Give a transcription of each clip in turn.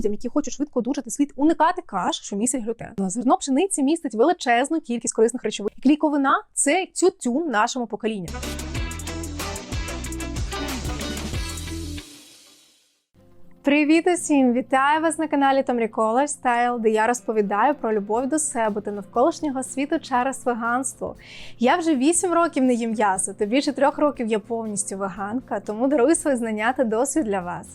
Людям, які хочуть швидко одужати, слід уникати каш, що містять глютен. Зерно пшениці містить величезну кількість корисних речовин. І клійковина це тютюн нашому поколінню. Привіт усім! Вітаю вас на каналі Tomrico Lifestyle, де я розповідаю про любов до себе та навколишнього світу через веганство. Я вже 8 років не їм м'ясо, та більше трьох років я повністю веганка, тому дарую свої знання та досвід для вас.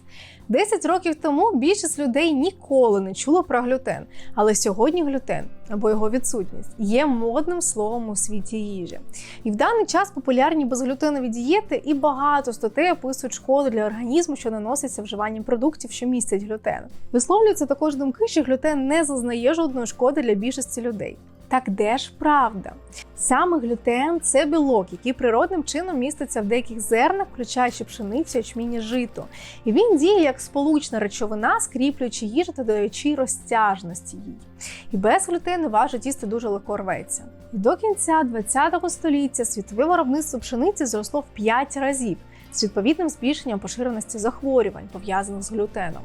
10 років тому більшість людей ніколи не чула про глютен, але сьогодні глютен або його відсутність є модним словом у світі їжі. І в даний час популярні безглютенові дієти і багато статей описують шкоду для організму, що наноситься вживанням продуктів, що містять глютен. Висловлюються також думки, що глютен не зазнає жодної шкоди для більшості людей. Так де ж правда? Саме глютен це білок, який природним чином міститься в деяких зернах, включаючи пшеницю, ячмінь і жито. І він діє як сполучна речовина, скріплюючи їжу та даючи розтяжності їй. І без глютену ваше тісто дуже легко рветься. І до кінця ХХ століття світове виробництво пшениці зросло в 5 разів з відповідним збільшенням поширеності захворювань, пов'язаних з глютеном.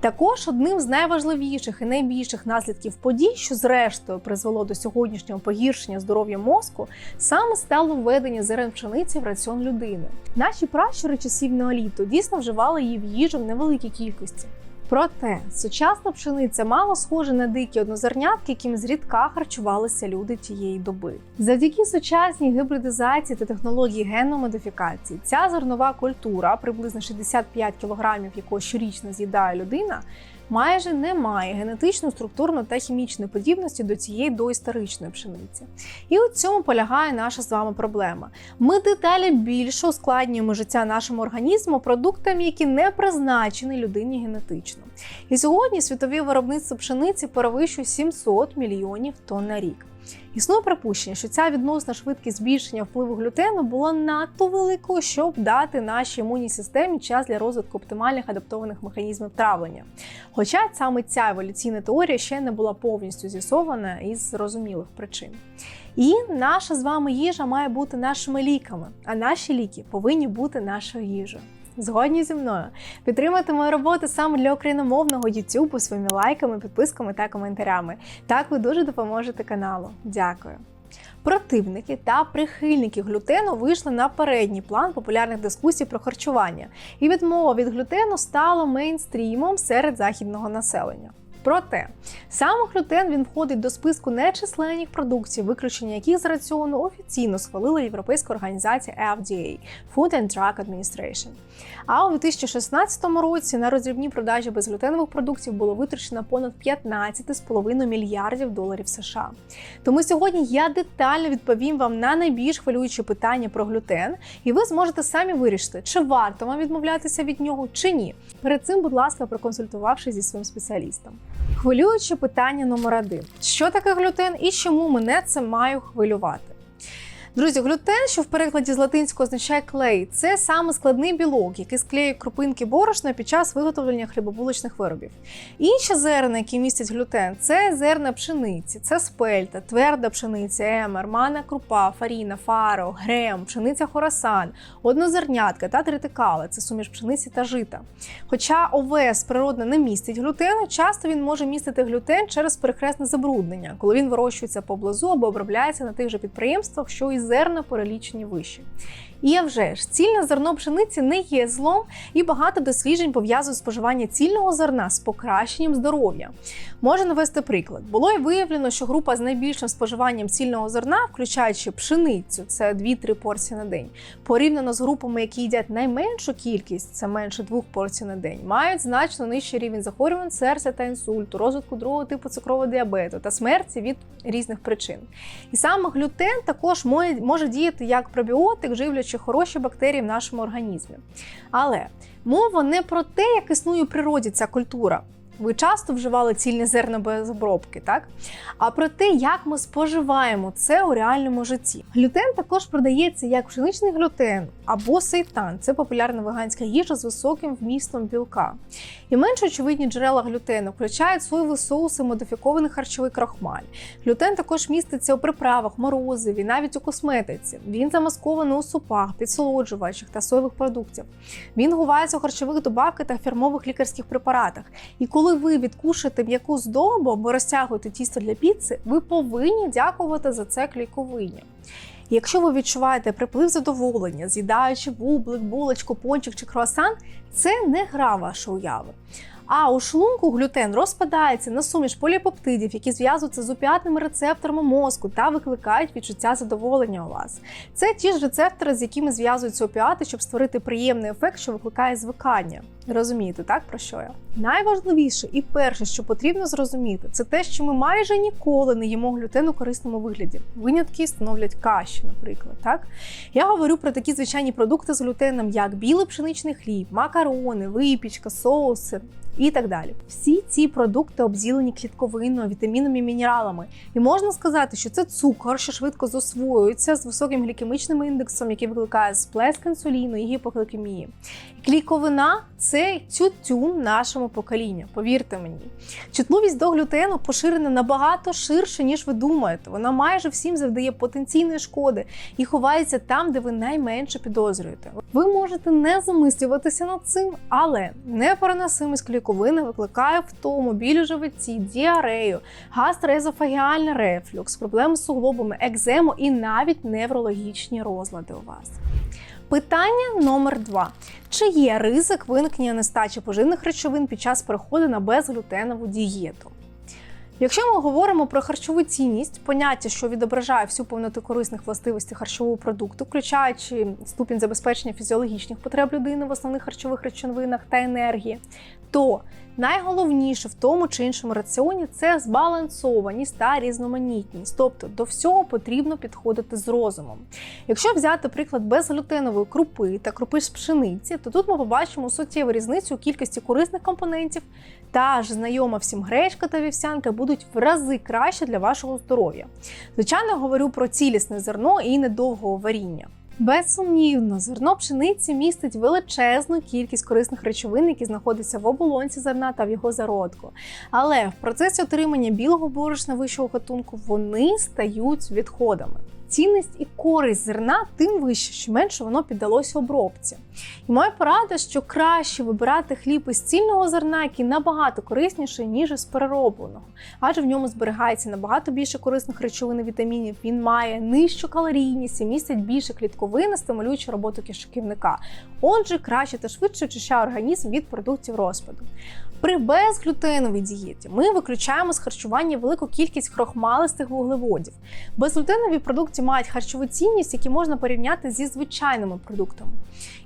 Також одним з найважливіших і найбільших наслідків подій, що зрештою призвело до сьогоднішнього погіршення здоров'я мозку, саме стало введення зерен пшениці в раціон людини. Наші пращури часів неоліту дійсно вживали її в їжу в невеликій кількості. Проте сучасна пшениця мало схожа на дикі однозернятки, яким зрідка харчувалися люди тієї доби. Завдяки сучасній гібридизації та технології генномодифікації, ця зернова культура, приблизно 65 кг, якого щорічно з'їдає людина, майже не має генетичну, структурну та хімічної подібності до цієї доісторичної пшениці. І у цьому полягає наша з вами проблема. Ми деталі більше ускладнюємо життя нашому організму продуктами, які не призначені людині генетично. І сьогодні світові виробництво пшениці перевищує 700 мільйонів тонн на рік. Існує припущення, що ця відносна швидкість збільшення впливу глютену була надто великою, щоб дати нашій імунній системі час для розвитку оптимальних адаптованих механізмів травлення. Хоча саме ця еволюційна теорія ще не була повністю з'ясована із зрозумілих причин. І наша з вами їжа має бути нашими ліками, а наші ліки повинні бути нашою їжею. Згодні зі мною підтримати мою роботу саме для україномовного YouTube своїми лайками, підписками та коментарями. Так ви дуже допоможете каналу. Дякую. Противники та прихильники глютену вийшли на передній план популярних дискусій про харчування, і відмова від глютену стала мейнстрімом серед західного населення. Проте саме глютен він входить до списку нечисленних продуктів, виключення яких з раціону офіційно схвалила Європейська організація FDA – Food and Drug Administration. А у 2016 році на роздрібні продажі безглютенових продуктів було витрачено понад 15,5 мільярдів доларів США. Тому сьогодні я детально відповім вам на найбільш хвилюючі питання про глютен, і ви зможете самі вирішити, чи варто вам відмовлятися від нього, чи ні. Перед цим, будь ласка, проконсультувавшись зі своїм спеціалістом. Хвилююче питання номер один: що таке глютен і чому мене це має хвилювати? Друзі, глютен, що в перекладі з латинського означає клей, це саме складний білок, який склеює крупинки борошна під час виготовлення хлібобулочних виробів. Інші зерна, які містять глютен, це зерна пшениці, це спельта, тверда пшениця, емер, мана крупа, фаріна, фаро, грем, пшениця хорасан, однозернятка та тритикали це суміш пшениці та жита. Хоча овес природно не містить глютену, часто він може містити глютен через перехресне забруднення, коли він вирощується поблизу або обробляється на тих же підприємствах, що і зерна перелічені вище. І а вже ж, цільне зерно пшениці не є злом, і багато досліджень пов'язують споживання цільного зерна з покращенням здоров'я. Можу навести приклад. Було й виявлено, що група з найбільшим споживанням цільного зерна, включаючи пшеницю, це 2-3 порції на день, порівняно з групами, які їдять найменшу кількість, це менше двох порцій на день, мають значно нижчий рівень захворювань серця та інсульту, розвитку другого типу цукрового діабету та смерті від різних причин. І саме глютен також може діяти як пробіотик, живлячи чи хороші бактерії в нашому організмі. Але мова не про те, як існує в природі ця культура. Ви часто вживали цільне зерна без обробки, так? А про те, як ми споживаємо це у реальному житті. Глютен також продається як пшеничний глютен або сейтан це популярна веганська їжа з високим вмістом білка. І менш очевидні джерела глютену включають соєві соуси, модифікований харчовий крахмаль. Глютен також міститься у приправах, морозиві, навіть у косметиці. Він замаскований у супах, підсолоджувачах та соєвих продуктів. Він ховається у харчових добавках та фірмових лікарських препаратах. І коли коли ви відкушуєте м'яку здобу або розтягуєте тісто для піци, ви повинні дякувати за це клейковині. Якщо ви відчуваєте приплив задоволення, з'їдаючи бублик, булочку, пончик чи круасан, це не гра вашої уяви. А у шлунку глютен розпадається на суміш поліпептидів, які зв'язуються з опіатними рецепторами мозку та викликають відчуття задоволення у вас. Це ті ж рецептори, з якими зв'язуються опіати, щоб створити приємний ефект, що викликає звикання. Розумієте, так про що я? Найважливіше і перше, що потрібно зрозуміти, це те, що ми майже ніколи не їмо глютен у корисному вигляді. Винятки становлять каші, наприклад. Так я говорю про такі звичайні продукти з глютеном, як білий пшеничний хліб, макарони, випічка, соуси. І так далі. Всі ці продукти обділені клітковиною, вітамінами і мінералами. І можна сказати, що це цукор, що швидко засвоюється з високим глікемічним індексом, який викликає сплеск інсуліну і гіпоглікемії. І клійковина це тютюн нашому поколінню, повірте мені. Чутливість до глютену поширена набагато ширше, ніж ви думаєте. Вона майже всім завдає потенційної шкоди і ховається там, де ви найменше підозрюєте. Ви можете не замислюватися над цим, але непереносимість клійковини викликає втому, біль у животі, діарею, гастроезофагіальний рефлюкс, проблеми з суглобами, екзему і навіть неврологічні розлади у вас. Питання номер два: чи є ризик виникнення нестачі поживних речовин під час переходу на безглютенову дієту? Якщо ми говоримо про харчову цінність, поняття, що відображає всю повноту корисних властивостей харчового продукту, включаючи ступінь забезпечення фізіологічних потреб людини в основних харчових речовинах та енергії, то найголовніше в тому чи іншому раціоні це збалансованість та різноманітність. Тобто до всього потрібно підходити з розумом. Якщо взяти приклад безглютенової крупи та крупи з пшениці, то тут ми побачимо суттєву різницю у кількості корисних компонентів. Та ж знайома всім гречка та вівсянка будуть в рази краще для вашого здоров'я. Звичайно, говорю про цілісне зерно і недовгого варіння. Безсумнівно, зерно пшениці містить величезну кількість корисних речовин, які знаходяться в оболонці зерна та в його зародку. Але в процесі отримання білого борошна вищого гатунку вони стають відходами. Цінність і користь зерна тим вище, що менше воно піддалося обробці. І моя порада, що краще вибирати хліб із цільного зерна, який набагато корисніший, ніж із переробленого, адже в ньому зберігається набагато більше корисних речовин і вітамінів. Він має нижчу калорійність і містить більше клітковини, стимулюючи роботу кишківника. Отже, краще та швидше очищає організм від продуктів розпаду. При безглютеновій дієті ми виключаємо з харчування велику кількість крохмалистих вуглеводів. Безглютенові продукти мають харчову цінність, які можна порівняти зі звичайними продуктами.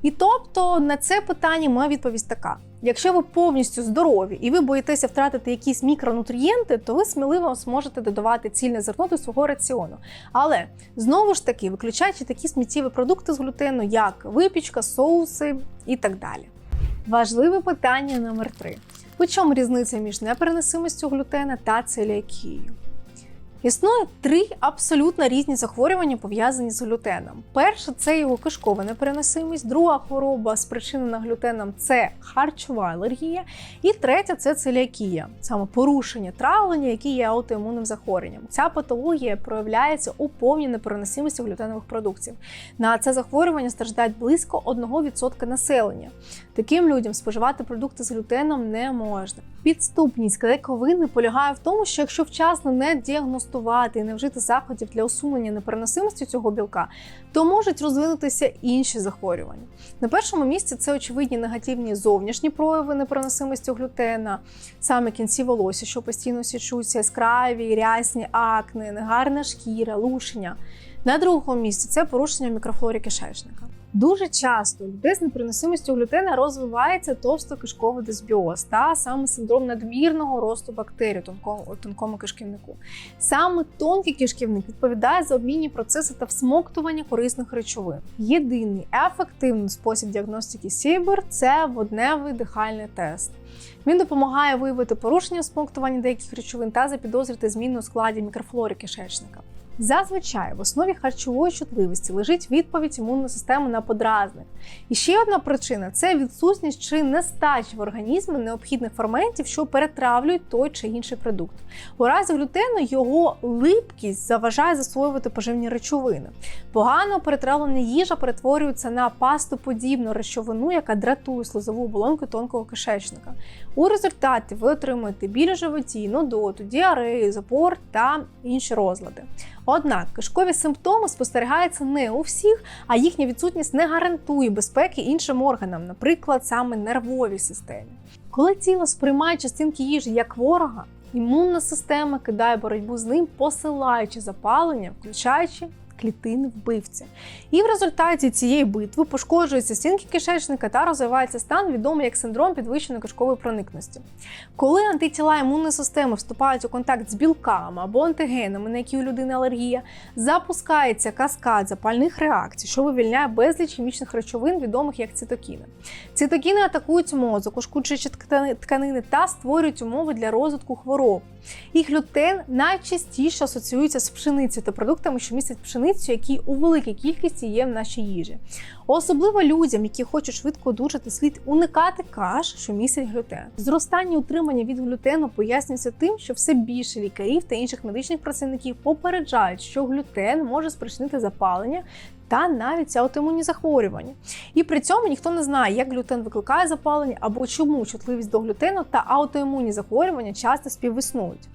І тобто на це питання моя відповідь така: якщо ви повністю здорові і ви боїтеся втратити якісь мікронутрієнти, то ви сміливо зможете додавати цільне зерно до свого раціону. Але знову ж таки, виключаючи такі сміттєві продукти з глютену, як випічка, соуси і так далі. Важливе питання номер 3 У чому різниця між непереносимістю глютена та целіакією? Існує три абсолютно різні захворювання, пов'язані з глютеном. Перше це його кишкова непереносимість, друга хвороба, спричинена глютеном це харчова алергія, і третя це целіакія, саме порушення травлення, яке є аутоімунним захворюванням. Ця патологія проявляється у повній непереносимості глютенових продуктів. На це захворювання страждають близько 1% населення. Таким людям споживати продукти з глютеном не можна. Підступність клейковини полягає в тому, що якщо вчасно не діагностувати і не вжити заходів для усунення непереносимості цього білка, то можуть розвинутися інші захворювання. На першому місці це очевидні негативні зовнішні прояви непереносимості глютена, саме кінці волосся, що постійно січуться, яскраві, рясні акне, негарна шкіра, лушення. На другому місці це порушення мікрофлори кишечника. Дуже часто людей з непереносимістю глютена розвивається товстокишковий дисбіоз та саме синдром надмірного росту бактерій у тонкому, тонкому кишківнику. Саме тонкий кишківник відповідає за обмінні процеси та всмоктування корисних речовин. Єдиний ефективний спосіб діагностики Сібер це водневий дихальний тест. Він допомагає виявити порушення всмоктування деяких речовин та запідозрити зміну у складі мікрофлори кишечника. Зазвичай в основі харчової чутливості лежить відповідь імунної системи на подразник. І ще одна причина це відсутність чи нестача в організмі необхідних ферментів, що перетравлюють той чи інший продукт. У разі глютену його липкість заважає засвоювати поживні речовини. Погано перетравлена їжа перетворюється на пастоподібну речовину, яка дратує слизову оболонку тонкого кишечника. У результаті ви отримуєте біль животі, нудоту, діарею, запор та інші розлади. Однак кишкові симптоми спостерігаються не у всіх, а їхня відсутність не гарантує безпеки іншим органам, наприклад, саме нервовій системі. Коли тіло сприймає частинки їжі як ворога, імунна система кидає боротьбу з ним, посилаючи запалення, включаючи клітини вбивці. І в результаті цієї битви пошкоджуються стінки кишечника та розвивається стан, відомий як синдром підвищеної кишкової проникності. Коли антитіла імунної системи вступають у контакт з білками або антигенами, на які у людини алергія, запускається каскад запальних реакцій, що вивільняє безліч хімічних речовин, відомих як цитокіни. Цитокіни атакують мозок, ушкоджуючи тканини та створюють умови для розвитку хвороб. І глютен найчастіше асоціюється з пшеницею та продуктами, що містять пшеницю, які у великій кількості є в нашій їжі. Особливо людям, які хочуть швидко одужати, слід уникати каш, що містять глютен. Зростання утримання від глютену пояснюється тим, що все більше лікарів та інших медичних працівників попереджають, що глютен може спричинити запалення. Та навіть аутоімунні захворювання. І при цьому ніхто не знає, як глютен викликає запалення або чому чутливість до глютену та аутоімунні захворювання часто співіснують.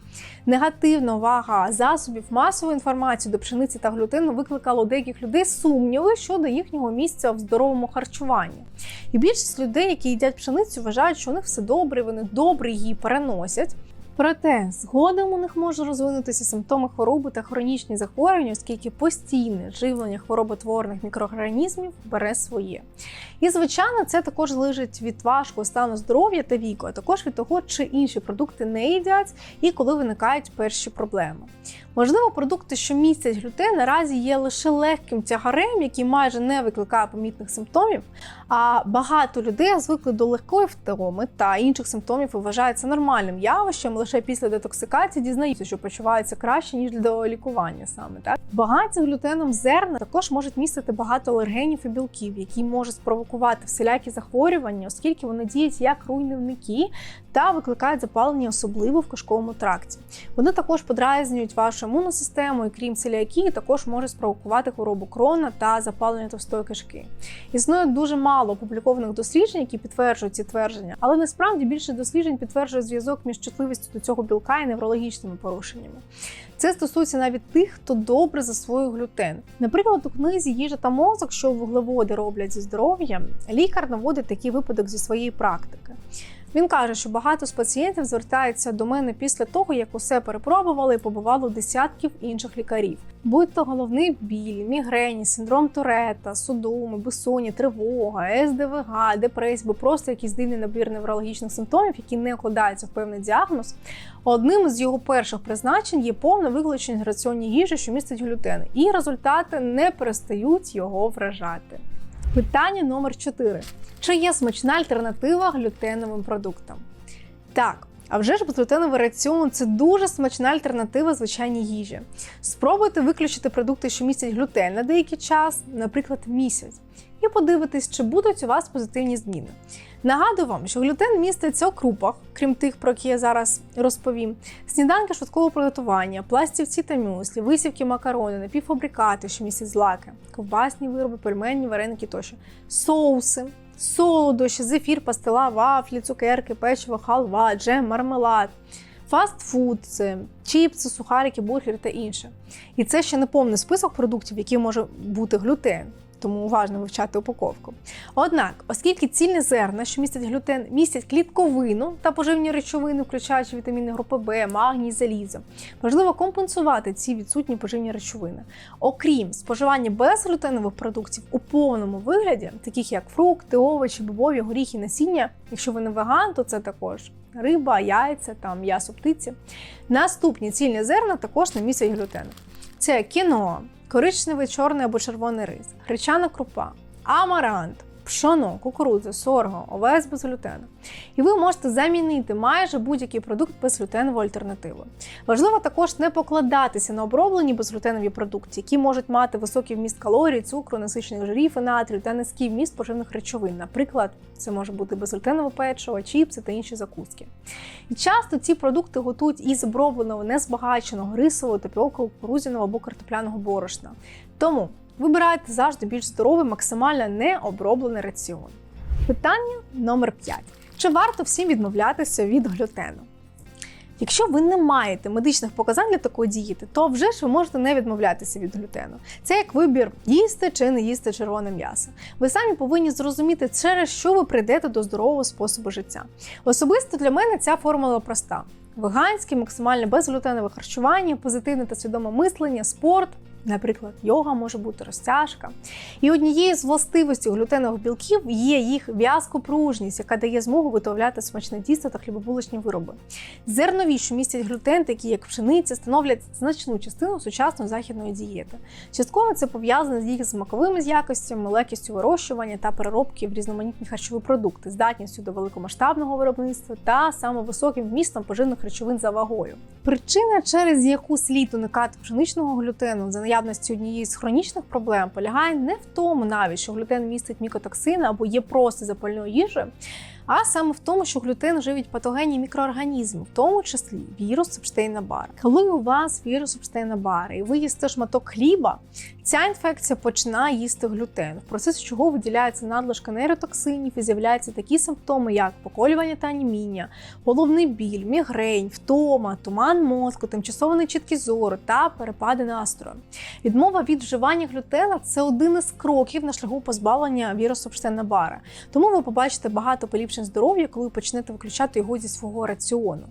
Негативна увага засобів масової інформації до пшениці та глютену викликала у деяких людей сумніви щодо їхнього місця в здоровому харчуванні. І більшість людей, які їдять пшеницю, вважають, що у них все добре, вони добре її переносять. Проте згодом у них може розвинутися симптоми хвороби та хронічні захворювання, оскільки постійне живлення хвороботворних мікроорганізмів бере своє. І, звичайно, це також залежить від важкого стану здоров'я та віку, а також від того, чи інші продукти не їдять і коли виникають перші проблеми. Можливо, продукти, що містять глютен, наразі є лише легким тягарем, який майже не викликає помітних симптомів. А багато людей звикли до легкої втоми та інших симптомів і вважають це нормальним явищем. Лише після детоксикації дізнаються, що почуваються краще ніж до лікування саме так. Багаті глютеном зерна також можуть містити багато алергенів і білків, які можуть спровокувати всілякі захворювання, оскільки вони діють як руйнівники та викликають запалення, особливо в кишковому тракті. Вони також подразнюють вашу імунну систему, і крім целіакії, також можуть спровокувати хворобу крона та запалення товстої кишки. Існує дуже мало опублікованих досліджень, які підтверджують ці твердження, але насправді більше досліджень підтверджує зв'язок між чутливістю до цього білка і неврологічними порушеннями. Це стосується навіть тих, хто добре засвоює глютен. Наприклад, у книзі Їжа та мозок, що вуглеводи роблять зі здоров'ям, лікар наводить такий випадок зі своєї практики. Він каже, що багато з пацієнтів звертаються до мене після того, як усе перепробували і побували у десятків інших лікарів. Будь то головний біль, мігрені, синдром Турета, судоми, безсоння, тривога, СДВГ, депресія, або просто якийсь дивний набір неврологічних симптомів, які не вкладаються в певний діагноз. Одним з його перших призначень є повне виключення раціонні їжі, що містить глютен, і результати не перестають його вражати. Питання номер 4. Чи є смачна альтернатива глютеновим продуктам? Так. А вже ж безглютеновий раціон це дуже смачна альтернатива звичайній їжі. Спробуйте виключити продукти, що містять глютен на деякий час, наприклад, місяць, подивитись, чи будуть у вас позитивні зміни. Нагадую вам, що глютен міститься у крупах, крім тих, про які я зараз розповім, сніданки швидкого приготування, пластівці та мюслі, висівки макарони, напівфабрикати, що містять злаки, ковбасні вироби, пельмені, вареники тощо, соуси, солодощі, зефір, пастила, вафлі, цукерки, печиво, халва, джем, мармелад. Фастфуд, це чіпси, сухарики, бургери та інше. І це ще не повний список продуктів, які може бути глютен тому уважно вивчати упаковку. Однак, оскільки цільні зерна, що містять глютен, містять клітковину та поживні речовини, включаючи вітаміни групи Б, магній, залізо, важливо компенсувати ці відсутні поживні речовини. Окрім споживання безглютенових продуктів у повному вигляді, таких як фрукти, овочі, бобові, горіхи, насіння, якщо ви не веган, то це також риба, яйця, там м'ясо птиці. Наступні цільні зерна також не містять глютену. Це кіно, коричневий, чорний або червоний рис, гречана крупа, амарант, пшоно, кукурудза, сорго, овес без глютену. І ви можете замінити майже будь-який продукт безглютеновою альтернативою. Важливо також не покладатися на оброблені безглютенові продукти, які можуть мати високий вміст калорій, цукру, насичених жирів і натрію та низький вміст поживних речовин. Наприклад, це може бути безглютенове печиво, чіпси та інші закуски. І часто ці продукти готують із обробленого незбагаченого рисового, тапіокового, кукурудзяного або картопляного борошна. Тому вибирайте завжди більш здоровий, максимально необроблений раціон. Питання номер 5. Чи варто всім відмовлятися від глютену? Якщо ви не маєте медичних показань для такої дієти, то вже ж ви можете не відмовлятися від глютену. Це як вибір їсти чи не їсти червоне м'ясо. Ви самі повинні зрозуміти, через що ви прийдете до здорового способу життя. Особисто для мене ця формула проста: веганське, максимально безглютенове харчування, позитивне та свідоме мислення, спорт. Наприклад, йога може бути розтяжка. І однією з властивостей глютенових білків є їх в'язкопружність, яка дає змогу виготовляти смачне тісто та хлібобулочні вироби. Зернові, що містять глютен, такі як пшениця, становлять значну частину сучасної західної дієти. Частково це пов'язане з їх смаковими якостями, легкістю вирощування та переробки в різноманітні харчові продукти, здатністю до великомасштабного виробництва та самовисоким вмістом поживних речовин за вагою. Причина, через яку слід уникати пшеничного глютену за наявності однієї з хронічних проблем, полягає не в тому, навіть що глютен містить мікотоксини або є просто запальною їжею, а саме в тому, що глютен живить патогенні мікроорганізми, в тому числі вірус Епштейна-Бара. Коли у вас вірус Епштейна-Бара і ви їсте шматок хліба, ця інфекція починає їсти глютен, в процесі чого виділяється надлишка нейротоксинів і з'являються такі симптоми, як поколювання та анемія, головний біль, мігрень, втома, туман мозку, тимчасовий нечіткість зору та перепади настрою. Відмова від вживання глютена це один із кроків на шляху позбавлення вірусу Епштейна-Барра. Тому ви побачите багато поліпшень здоров'я, коли почнете виключати його зі свого раціону.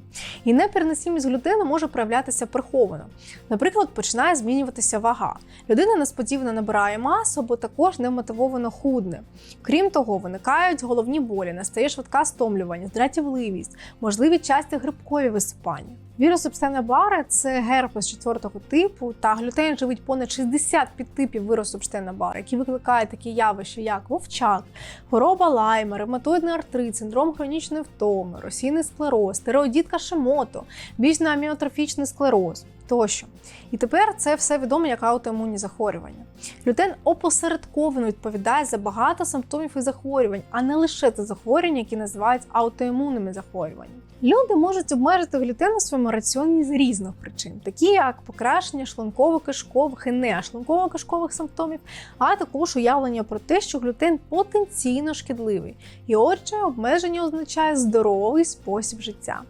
І непереносимість глютену може проявлятися приховано. Наприклад, починає змінюватися вага. Людина несподівано набирає масу або також немотивовано худне. Крім того, виникають головні болі, настає швидка стомлювання, здратівливість, можливі часті грибкові висипання. Вірус Епштейна-Барра – це герпес четвертого типу, та глютен живить понад 60 підтипів вірусу Епштейна-Барра, які викликають такі явища, як вовчак, хвороба лайма, ревматоїдний артрит, синдром хронічної втоми, російний склероз, стереодіт Кашемото, бічно аміотрофічний склероз тощо. І тепер це все відомо як аутоімунні захворювання. Глютен опосередковано відповідає за багато симптомів і захворювань, а не лише за захворювання, які називають аутоімунними захворюваннями. Люди можуть обмежити глютен у своєму раціоні з різних причин, такі як покращення шлунково-кишкових і не шлунково-кишкових симптомів, а також уявлення про те, що глютен потенційно шкідливий. І отже, обмеження означає здоровий спосіб життя.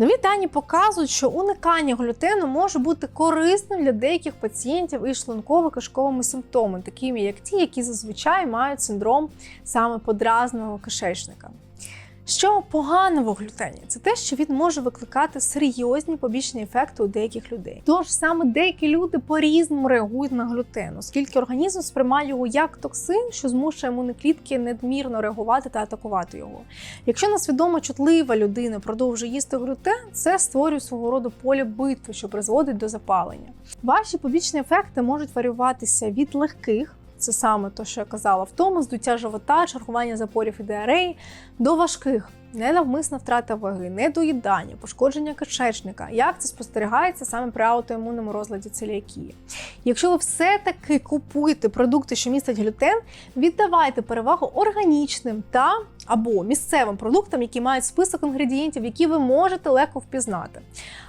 Нові дані показують, що уникання глютену може бути корисним для деяких пацієнтів із шлунково-кишковими симптомами, такими як ті, які зазвичай мають синдром саме подразного кишечника. Що погано в глютені? Це те, що він може викликати серйозні побічні ефекти у деяких людей. Тож саме деякі люди по-різному реагують на глютен, оскільки організм сприймає його як токсин, що змушує імунні клітки надмірно реагувати та атакувати його. Якщо несвідомо чутлива людина продовжує їсти глютен, це створює свого роду поле битви, що призводить до запалення. Ваші побічні ефекти можуть варіюватися від легких. Це саме те, що я казала, втома, здуття живота, чергування запорів і діареї, до важких, ненавмисна втрата ваги, недоїдання, пошкодження кишечника. Як це спостерігається саме при аутоімунному розладі целіакії? Якщо ви все-таки купуєте продукти, що містять глютен, віддавайте перевагу органічним та або місцевим продуктам, які мають список інгредієнтів, які ви можете легко впізнати.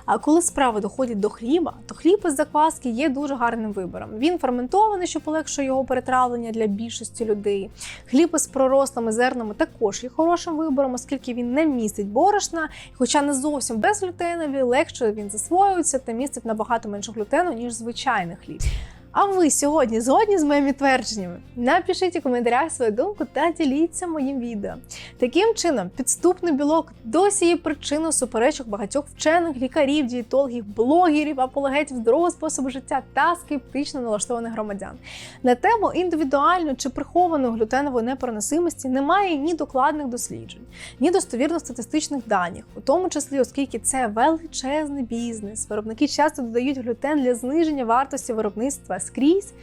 А коли справи доходять до хліба, то хліб із закваски є дуже гарним вибором. Він ферментований, що полегшує його перетравлення для більшості людей. Хліб із пророслими зернами також є хорошим вибором, оскільки він не містить борошна, хоча не зовсім безглютенові, легше він засвоюється та містить набагато менше глютену, ніж звичайний хліб. А ви сьогодні згодні з моїми твердженнями? Напишіть у коментарях свою думку та діліться моїм відео. Таким чином, підступний білок досі є причиною суперечок багатьох вчених, лікарів, дієтологів, блогерів, апологетів здорового способу життя та скептично налаштованих громадян. На тему індивідуальної чи прихованої глютенової непереносимості немає ні докладних досліджень, ні достовірно статистичних даних, у тому числі, оскільки це величезний бізнес. Виробники часто додають глютен для зниження вартості виробництва скрізь.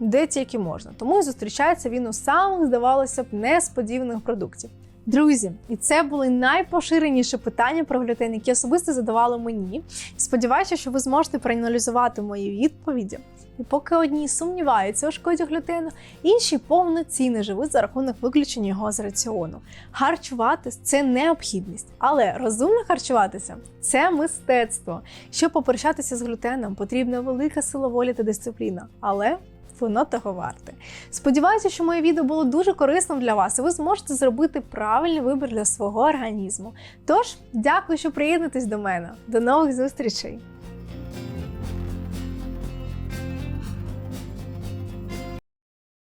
де тільки можна. Тому і зустрічається він у самих, здавалося б, несподіваних продуктів. Друзі, і це були найпоширеніші питання про глютен, які особисто задавали мені. Сподіваюся, що ви зможете проаналізувати мої відповіді. І поки одні сумніваються у шкоді глютену, інші повноцінно живуть за рахунок виключення його з раціону. Харчуватись це необхідність, але розумно харчуватися це мистецтво. Щоб попрощатися з глютеном, потрібна велика сила волі та дисципліна. Але воно того варте. Сподіваюся, що моє відео було дуже корисним для вас, і ви зможете зробити правильний вибір для свого організму. Тож, дякую, що приєднуєтесь до мене. До нових зустрічей!